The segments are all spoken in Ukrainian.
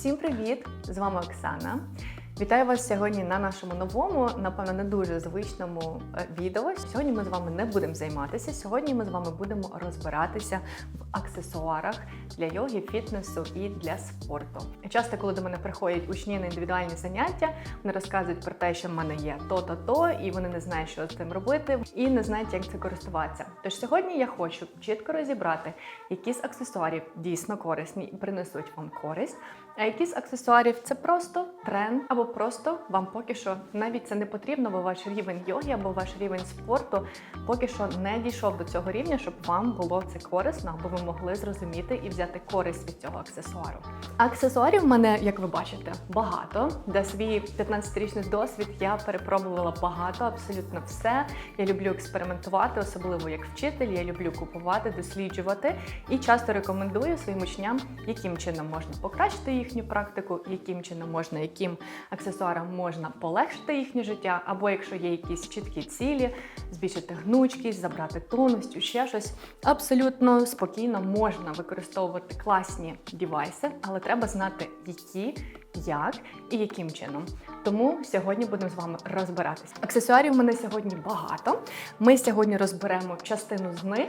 Всім привіт! З вами Оксана. Вітаю вас сьогодні на нашому новому, напевно, не дуже звичному е, відео. Сьогодні ми з вами не будемо займатися. Сьогодні ми з вами будемо розбиратися в аксесуарах для йоги, фітнесу і для спорту. Часто, коли до мене приходять учні на індивідуальні заняття, вони розказують про те, що в мене є то-то, то, і вони не знають, що з цим робити, і не знають, як це користуватися. Тож сьогодні я хочу чітко розібрати, які з аксесуарів дійсно корисні і принесуть вам користь. А які з аксесуарів це просто тренд, або просто вам поки що навіть це не потрібно, бо ваш рівень йоги або ваш рівень спорту поки що не дійшов до цього рівня, щоб вам було це корисно, або ви могли зрозуміти і взяти користь від цього аксесуару. Аксесуарів в мене, як ви бачите, багато. За свій 15-річний досвід я перепробувала багато, абсолютно все. Я люблю експериментувати, особливо як вчитель. Я люблю купувати, досліджувати і часто рекомендую своїм учням, яким чином можна покращити їхню практику, яким чином можна, яким аксесуарам можна полегшити їхнє життя, або якщо є якісь чіткі цілі, збільшити гнучкість, забрати тонустю, ще щось. Абсолютно спокійно можна використовувати класні дівайси, але треба знати, які. Як і яким чином. Тому сьогодні будемо з вами розбиратися. Аксесуарів в мене сьогодні багато. Ми сьогодні розберемо частину з них.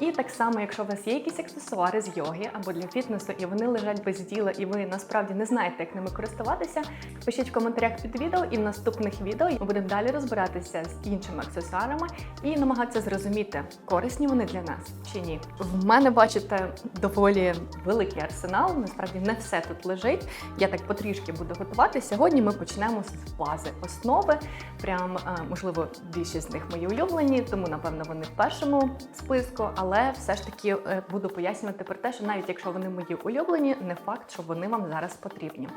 І так само, якщо у вас є якісь аксесуари з йоги або для фітнесу, і вони лежать без діла, і ви насправді не знаєте, як ними користуватися, пишіть в коментарях під відео, і в наступних відео ми будемо далі розбиратися з іншими аксесуарами і намагатися зрозуміти, корисні вони для нас чи ні. В мене бачите доволі великий арсенал. Насправді не все тут лежить. Я так потрішки буду готувати. Сьогодні ми почнемо з бази основи. Прям е, можливо більшість з них мої улюблені, тому напевно вони в першому списку. Але все ж таки е, буду пояснювати про те, що навіть якщо вони мої улюблені, не факт, що вони вам зараз потрібні.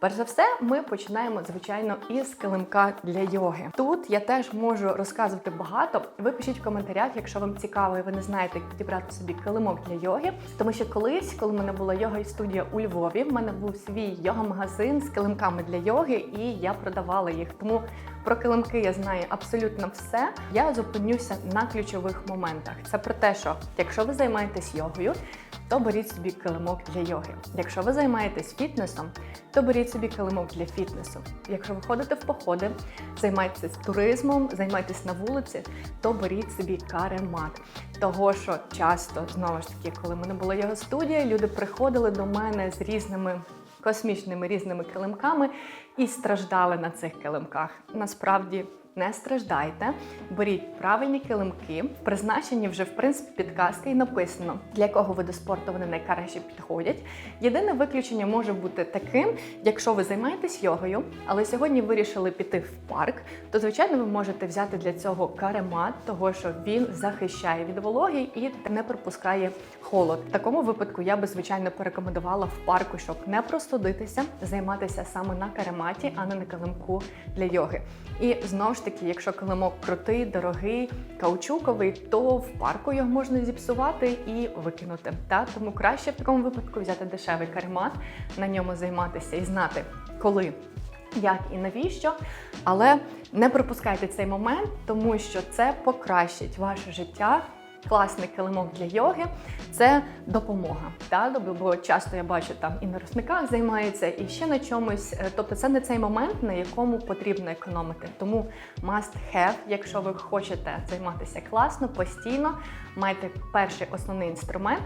Перш за все, ми починаємо, звичайно, із килимка для йоги. Тут я теж можу розказувати багато. Ви пишіть в коментарях, якщо вам цікаво, і ви не знаєте, як підібрати собі килимок для йоги. Тому що колись, коли в мене була йога і студія у Львові, в мене був свій йога-магазин з килимками для йоги, і я продавала їх. Тому про килимки я знаю абсолютно все. Я зупинюся на ключових моментах. Це про те, що якщо ви займаєтесь йогою, то беріть собі килимок для йоги. Якщо ви займаєтесь фітнесом, то беріть собі килимок для фітнесу. Якщо ви ходите в походи, займаєтесь туризмом, займаєтесь на вулиці, то беріть собі каремат. Того, що часто знову ж таки, коли мене була його студія, люди приходили до мене з різними. Космічними різними килимками і страждали на цих килимках. Насправді не страждайте, беріть правильні килимки, призначені вже в принципі підказки і написано, для якого виду спорту вони найкраще підходять. Єдине виключення може бути таким, якщо ви займаєтесь йогою, але сьогодні вирішили піти в парк, то звичайно ви можете взяти для цього каремат, того що він захищає від вологи і не пропускає холод. В такому випадку я би звичайно порекомендувала в парку, щоб не простудитися, займатися саме на карематі, а не на килимку для йоги. І знову ж таки, якщо килимок крутий, дорогий, каучуковий, то в парку його можна зіпсувати і викинути. Та тому краще в такому випадку взяти дешевий каремат, на ньому займатися і знати, коли. Як і навіщо, але не пропускайте цей момент, тому що це покращить ваше життя. Класний килимок для йоги це допомога. Та? Бо часто я бачу там і на рушниках займаються, і ще на чомусь. Е, Тобто це не цей момент, на якому потрібно економити. Тому must have, якщо ви хочете займатися класно, постійно, майте перший основний інструмент.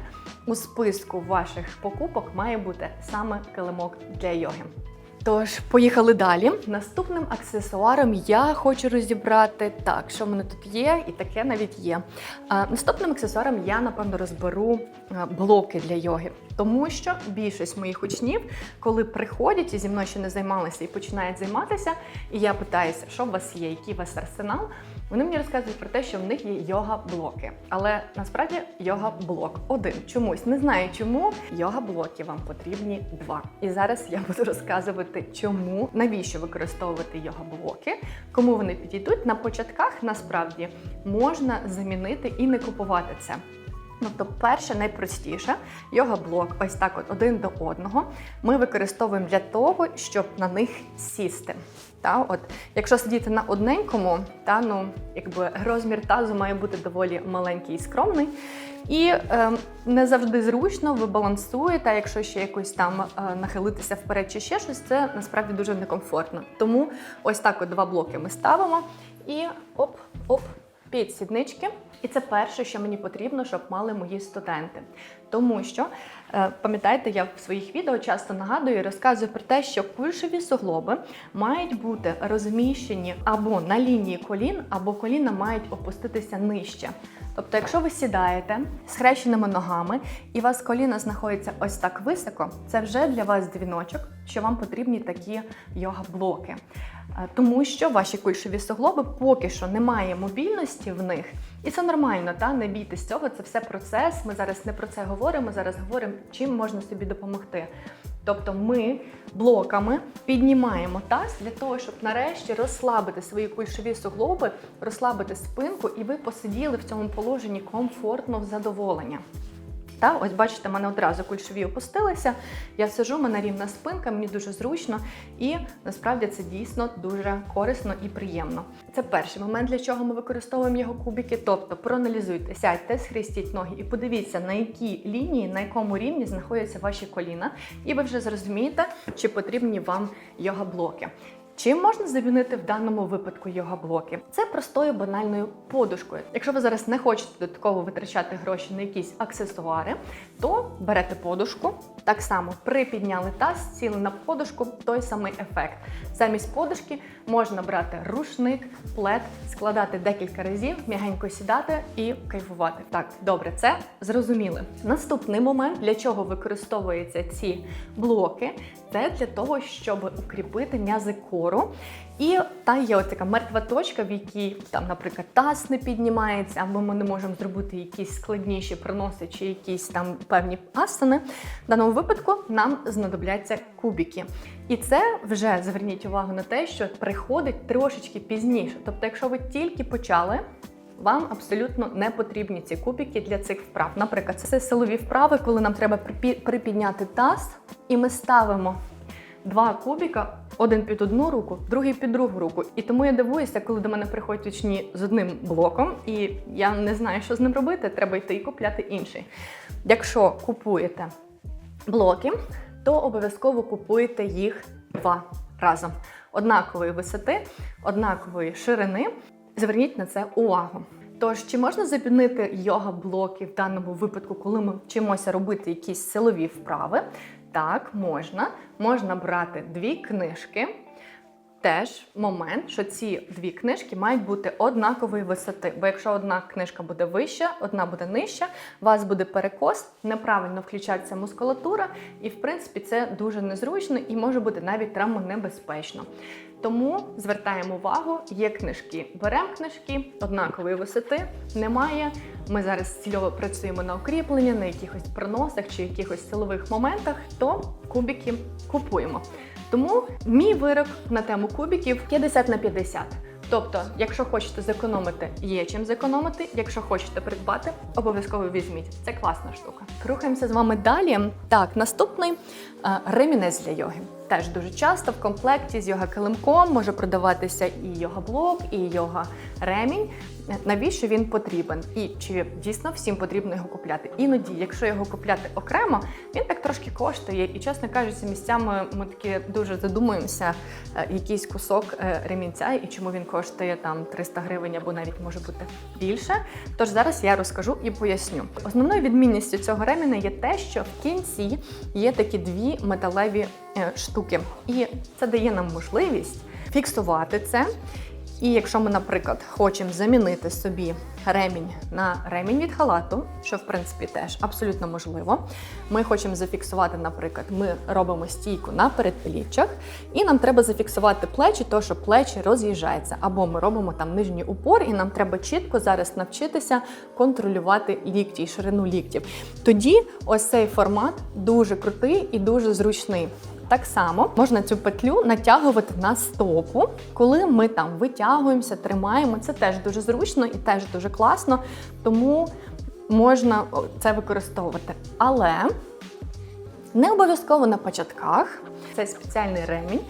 У списку ваших покупок має бути саме килимок для йоги. Тож, поїхали далі. Наступним аксесуаром я хочу розібрати так, що в мене тут є, і таке навіть є. Наступним аксесуаром я, напевно, розберу блоки для йоги. Тому що більшість моїх учнів, коли приходять і зі мною ще не займалися і починають займатися, і я питаюся, що у вас є, який у вас арсенал, вони мені розказують про те, що в них є йога-блоки. Але насправді йога-блок один. Чомусь не знаю чому. Йога-блоки вам потрібні два. І зараз я буду розказувати, чому, навіщо використовувати йога-блоки, кому вони підійдуть. На початках насправді можна замінити і не купувати це. Тобто, перше, найпростіше, йога-блок, ось так от один до одного, ми використовуємо для того, щоб на них сісти. Та, от, якщо сидіти на одненькому, та, ну, якби розмір тазу має бути доволі маленький і скромний. І е, не завжди зручно, ви балансуєте, якщо ще якось там е, нахилитися вперед чи ще щось, це насправді дуже некомфортно. Тому ось так от два блоки ми ставимо і оп-оп під сіднички. І це перше, що мені потрібно, щоб мали мої студенти. Тому що, пам'ятаєте, я в своїх відео часто нагадую і розказую про те, що кульшові суглоби мають бути розміщені або на лінії колін, або коліна мають опуститися нижче. Тобто, якщо ви сідаєте з хрещеними ногами і у вас коліна знаходиться ось так високо, це вже для вас дзвіночок, що вам потрібні такі йога-блоки. Е, Тому що ваші кульшові суглоби поки що немає мобільності в них, і це нормально, та не бійтесь цього. Це все процес. Ми зараз не про це говоримо. Зараз говоримо, чим можна собі допомогти. Тобто ми блоками піднімаємо таз для того, щоб нарешті розслабити свої кульшові суглоби, розслабити спинку, і ви посиділи в цьому положенні комфортно в задоволення. Та, ось бачите, мене одразу кульшові опустилися. Я сижу, мене рівна спинка, мені дуже зручно, і насправді це дійсно дуже корисно і приємно. Це перший момент, для чого ми використовуємо його кубики. Тобто проаналізуйте, сядьте, схрестіть ноги і подивіться, на якій лінії, на якому рівні знаходяться ваші коліна, і ви вже зрозумієте, чи потрібні вам йога блоки. Чим можна замінити в даному випадку йога-блоки? Це простою банальною подушкою. Якщо ви зараз не хочете додатково витрачати гроші на якісь аксесуари, то берете подушку. Так само припідняли таз, сіли на подушку, той самий ефект. Замість подушки можна брати рушник, плед, складати декілька разів, м'ягенько сідати і кайфувати. Так, добре, це зрозуміли. Наступний момент, для чого використовуються ці блоки, це для того, щоб укріпити м'язи кору. І та є от така мертва точка, в якій там, наприклад, таз не піднімається, або ми не можемо зробити якісь складніші приноси чи якісь там певні асани. В даному випадку нам знадобляться кубики. І це вже зверніть увагу на те, що приходить трошечки пізніше. Тобто, якщо ви тільки почали. Вам абсолютно не потрібні ці кубики для цих вправ. Наприклад, це силові вправи, коли нам треба припідняти таз, і ми ставимо два кубіка, один під одну руку, другий під другу руку. І тому я дивуюся, коли до мене приходять учні з одним блоком, і я не знаю, що з ним робити, треба йти і купляти інший. Якщо купуєте блоки, то обов'язково купуйте їх два разом. Однакової висоти, однакової ширини. Зверніть на це увагу. Тож, чи можна замінити йога-блоки в даному випадку, коли ми вчимося робити якісь силові вправи? Так, можна. Можна брати дві книжки. Теж момент, що ці дві книжки мають бути однакової висоти. Бо якщо одна книжка буде вища, одна буде нижча, у вас буде перекос, неправильно включаться мускулатура, і в принципі це дуже незручно і може бути навіть травмонебезпечно. Тому звертаємо увагу, є книжки. Беремо книжки однакової висоти, немає. Ми зараз цільово працюємо на укріплення, на якихось приносах чи якихось силових моментах, то кубики купуємо. Тому мій вирок на тему кубіків 50 на 50. Тобто, якщо хочете зекономити, є чим зекономити. Якщо хочете придбати, обов'язково візьміть. Це класна штука. Рухаємося з вами далі. Так, наступний е, ремінець для йоги. Теж дуже часто в комплекті з йога килимком може продаватися і йога блок, і йога ремінь. Навіщо він потрібен? І чи дійсно всім потрібно його купляти? Іноді, якщо його купляти окремо, він так трошки коштує. І, чесно кажучи, місцями ми таки дуже задумуємося, е, якийсь кусок е, ремінця і чому він коштує там 300 гривень або навіть може бути більше. Тож зараз я розкажу і поясню. Основною відмінністю цього реміна є те, що в кінці є такі дві металеві е, штуки, і це дає нам можливість фіксувати це. І якщо ми, наприклад, хочемо замінити собі ремінь на ремінь від халату, що в принципі теж абсолютно можливо, ми хочемо зафіксувати, наприклад, ми робимо стійку на передпліччях, і нам треба зафіксувати плечі, то що плечі роз'їжджаються. Або ми робимо там нижній упор, і нам треба чітко зараз навчитися контролювати лікті і ширину ліктів. Тоді ось цей формат дуже крутий і дуже зручний. Так само можна цю петлю натягувати на стопу, коли ми там витягуємося, тримаємо. Це теж дуже зручно і теж дуже класно, тому можна це використовувати. Але Не обов'язково на початках. Це спеціальний ремінь,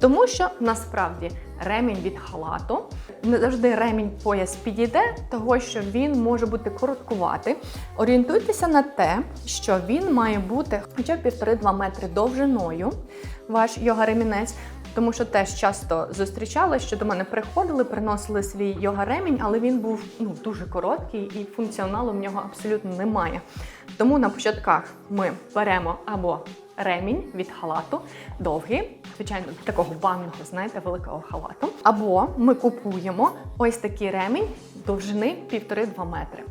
тому що насправді ремінь від халату не завжди ремінь пояс підійде, того що він може бути короткуватий. Орієнтуйтеся на те, що він має бути хоча б 1,5-2 метри довжиною, ваш йога-ремінець. Тому що теж часто зустрічали, що до мене приходили, приносили свій йога-ремінь, але він був ну, дуже короткий і функціоналу в нього абсолютно немає. Тому на початках ми беремо або ремінь від халату, довгий, звичайно, такого банного, знаєте, великого халату. Або ми купуємо ось такий ремінь довжини 1,5-2 метри.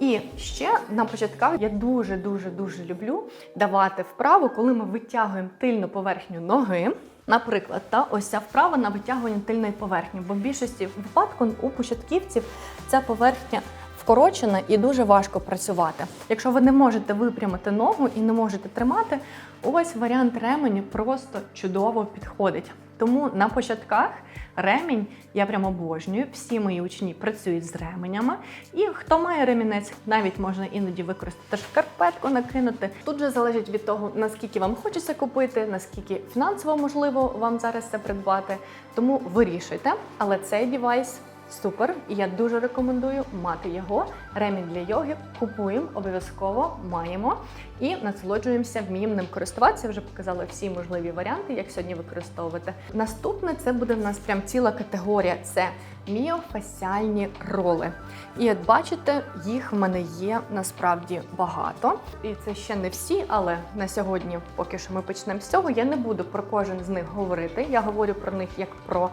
І ще на початках я дуже дуже дуже люблю давати вправу, коли ми витягуємо тильну поверхню ноги. Наприклад, та ось ця вправа на витягування тильної поверхні, бо в більшості випадку у початківців ця поверхня вкорочена і дуже важко працювати. Якщо ви не можете випрямити ногу і не можете тримати, ось варіант ремені просто чудово підходить. Тому на початках ремінь я прямо обожнюю. Всі мої учні працюють з ременями. І хто має ремінець, навіть можна іноді використати шкарпетку, накинути. Тут же залежить від того, наскільки вам хочеться купити, наскільки фінансово можливо вам зараз це придбати. Тому вирішуйте. Але цей девайс супер, і я дуже рекомендую мати його. Ремінь для йоги купуємо, обов'язково маємо і насолоджуємося, вміємо ним користуватися. Вже показала всі можливі варіанти, як сьогодні використовувати. Наступне це буде в нас прям ціла категорія. Це міофасіальні роли. І от бачите, їх в мене є насправді багато. І це ще не всі, але на сьогодні, поки що ми почнемо з цього, я не буду про кожен з них говорити. Я говорю про них як про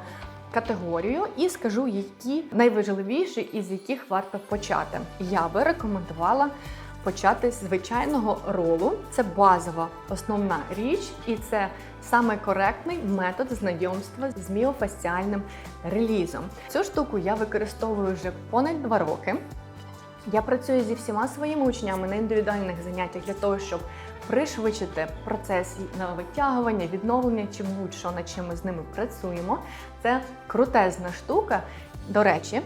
категорію і скажу, які найважливіші і з яких варто почати. Я би рекомендувала почати з звичайного ролу. Це базова основна річ, і це саме коректний метод знайомства з міофасціальним релізом. Цю штуку я використовую вже понад два роки. Я працюю зі всіма своїми учнями на індивідуальних заняттях для того, щоб пришвидшити процес витягування, відновлення чи будь-що над чим ми з ними працюємо. Це крутезна штука. До речі,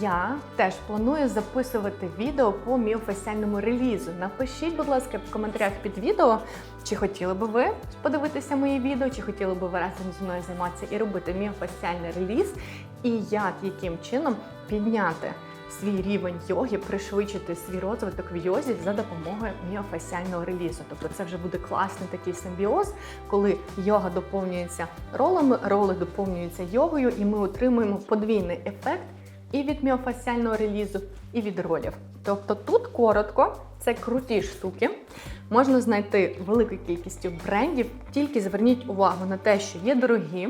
я теж планую записувати відео по міофасіальному релізу. Напишіть, будь ласка, в коментарях під відео, чи хотіли би ви подивитися мої відео, чи хотіли би ви разом зі мною займатися і робити міофасіальний реліз, і як яким чином підняти свій рівень йоги, пришвидшити свій розвиток в йозі за допомогою міофасіального релізу. Тобто це вже буде класний такий симбіоз, коли йога доповнюється ролами, роли доповнюються йогою, і ми отримуємо подвійний ефект і від міофасіального релізу, і від ролів. Тобто тут коротко, це круті штуки. Можна знайти велику кількістю брендів, тільки зверніть увагу на те, що є дорогі.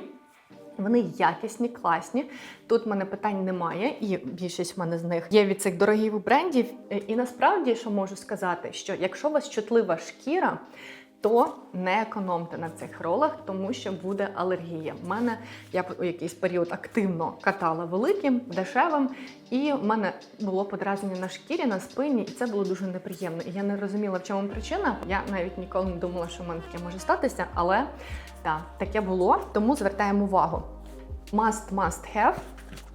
Вони якісні, класні. Тут в мене питань немає, і більшість в мене з них є від цих дорогих брендів. І насправді, що можу сказати, що якщо у вас чутлива шкіра, то не економте на цих ролах, тому що буде алергія. У мене я у якийсь період активно катала великим, дешевим, і в мене було подразнення на шкірі, на спині, і це було дуже неприємно. І я не розуміла, в чому причина. Я навіть ніколи не думала, що в мене таке може статися, але так, таке було, тому звертаємо увагу. Must, must have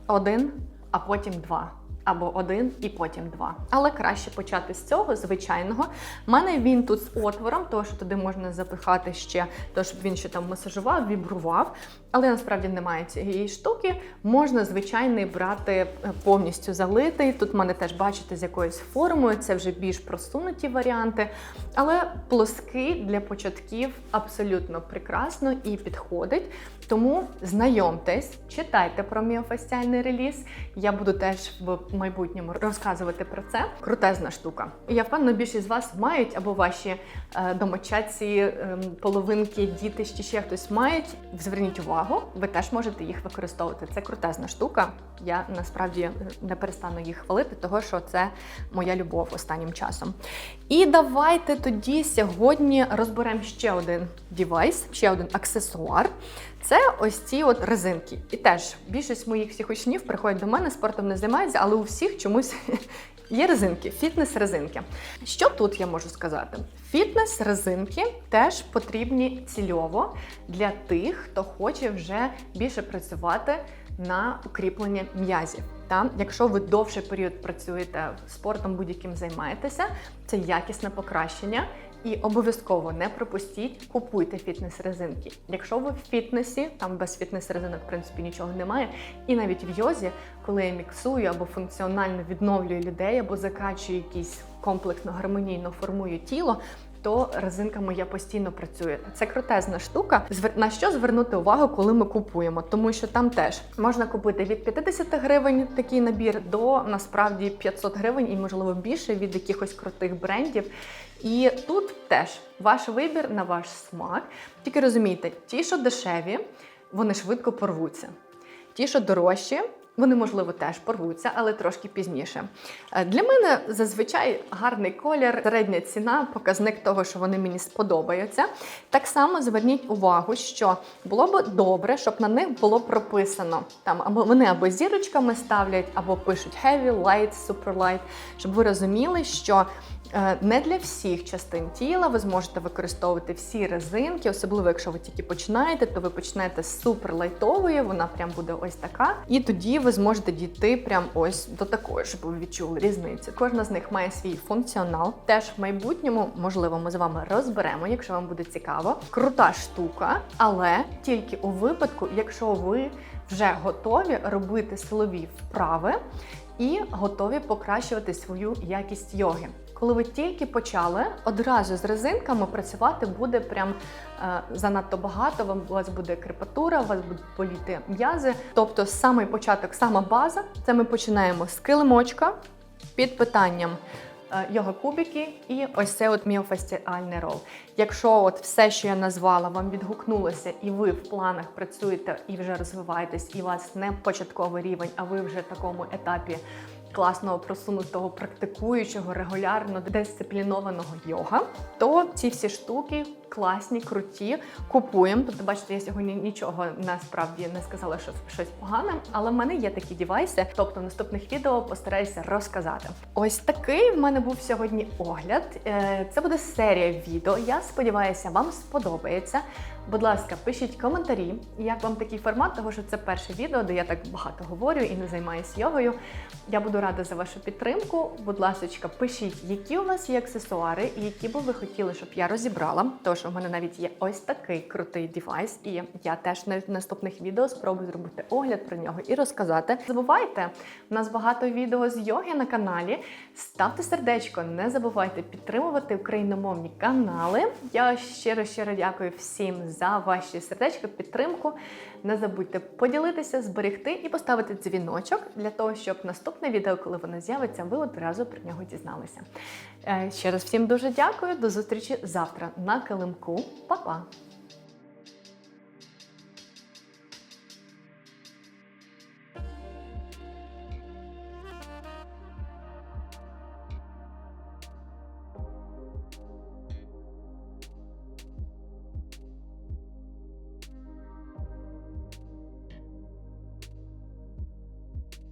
один, а потім два. Або один і потім два. Але краще почати з цього звичайного. У мене він тут з отвором, що туди можна запихати ще, то щоб він ще там масажував, вібрував. Але насправді немає цієї штуки. Можна звичайний брати е, повністю залитий. Тут мене теж бачите з якоюсь формою, це вже більш просунуті варіанти. Але плоский для початків абсолютно прекрасно і підходить. Тому знайомтесь, читайте про міофасціальний реліз. Я буду теж в майбутньому розказувати про це. Крутезна штука. Я впевнена, більшість з вас мають або ваші е, домочадці, е, половинки, діти, ще хтось мають. Зверніть увагу, ви теж можете їх використовувати. Це крутезна штука. Я насправді не перестану їх хвалити, того що це моя любов останнім часом. І давайте тоді сьогодні розберемо ще один девайс, ще один аксесуар. Це ось ці от резинки. І теж більшість моїх всіх учнів приходять до мене, спортом не займаються, але у всіх чомусь є резинки, фітнес-резинки. Що тут я можу сказати? Фітнес-резинки теж потрібні цільово для тих, хто хоче вже більше працювати на укріплення м'язів. Та якщо ви довший період працюєте спортом, будь-яким займаєтеся, це якісне покращення. І обов'язково не пропустіть, купуйте фітнес-резинки. Якщо ви в фітнесі, там без фітнес-резинок, в принципі, нічого немає. І навіть в йозі, коли я міксую або функціонально відновлюю людей, або закачую якісь комплексно гармонійно формую тіло. То резинками я постійно працюю. Це крутезна штука. На що звернути увагу, коли ми купуємо? Тому що там теж можна купити від 50 гривень такий набір до насправді 500 гривень і можливо більше від якихось крутих брендів. І тут теж ваш вибір на ваш смак. Тільки розумійте, ті, що дешеві, вони швидко порвуться. Ті, що дорожчі, вони, можливо, теж порвуться, але трошки пізніше. Е, Для мене зазвичай гарний колір, середня ціна, показник того, що вони мені сподобаються. Так само зверніть увагу, що було б добре, щоб на них було прописано там, або вони або зірочками ставлять, або пишуть heavy, light, super light, щоб ви розуміли, що Е, Не для всіх частин тіла ви зможете використовувати всі резинки, особливо якщо ви тільки починаєте, то ви почнете з супер лайтової, вона прям буде ось така. І тоді ви зможете дійти прям ось до такої, щоб ви відчули різницю. Кожна з них має свій функціонал. Теж в майбутньому, можливо, ми з вами розберемо, якщо вам буде цікаво. Крута штука, але тільки у випадку, якщо ви вже готові робити силові вправи і готові покращувати свою якість йоги. Коли ви тільки почали, одразу з резинками працювати буде прям е, занадто багато. Вам у вас буде крепатура, у вас будуть боліти м'язи. Тобто, самий початок, сама база, це ми починаємо з килимочка під питанням. е, Йога кубики і ось це от міофасціальний рол. Якщо от все, що я назвала, вам відгукнулося, і ви в планах працюєте і вже розвиваєтесь, і у вас не початковий рівень, а ви вже в такому етапі класного просунутого практикуючого регулярно дисциплінованого йога, то ці всі штуки класні, круті. Купуємо. Тобто, бачите, я сьогодні нічого насправді не сказала, що щось погане, але в мене є такі дівайси. Тобто, в наступних відео постараюся розказати. Ось такий в мене був сьогодні огляд. Е, Це буде серія відео. Я сподіваюся, вам сподобається. Будь ласка, пишіть коментарі, як вам такий формат, тому що це перше відео, де я так багато говорю і не займаюся йогою. Я буду рада за вашу підтримку. Будь ласка, пишіть, які у вас є аксесуари, і які би ви хотіли, щоб я розібрала. Тому що в мене навіть є ось такий крутий девайс, і я теж на наступних відео спробую зробити огляд про нього і розказати. Забувайте, у нас багато відео з йоги на каналі. Ставте сердечко, не забувайте підтримувати україномовні канали. Я щиро щиро дякую всім за ваші сердечко, підтримку. Не забудьте поділитися, зберегти і поставити дзвіночок для того, щоб наступне відео, коли воно з'явиться, ви одразу про нього дізналися. Е, Ще раз всім дуже дякую. До зустрічі завтра на килимку. Па-па!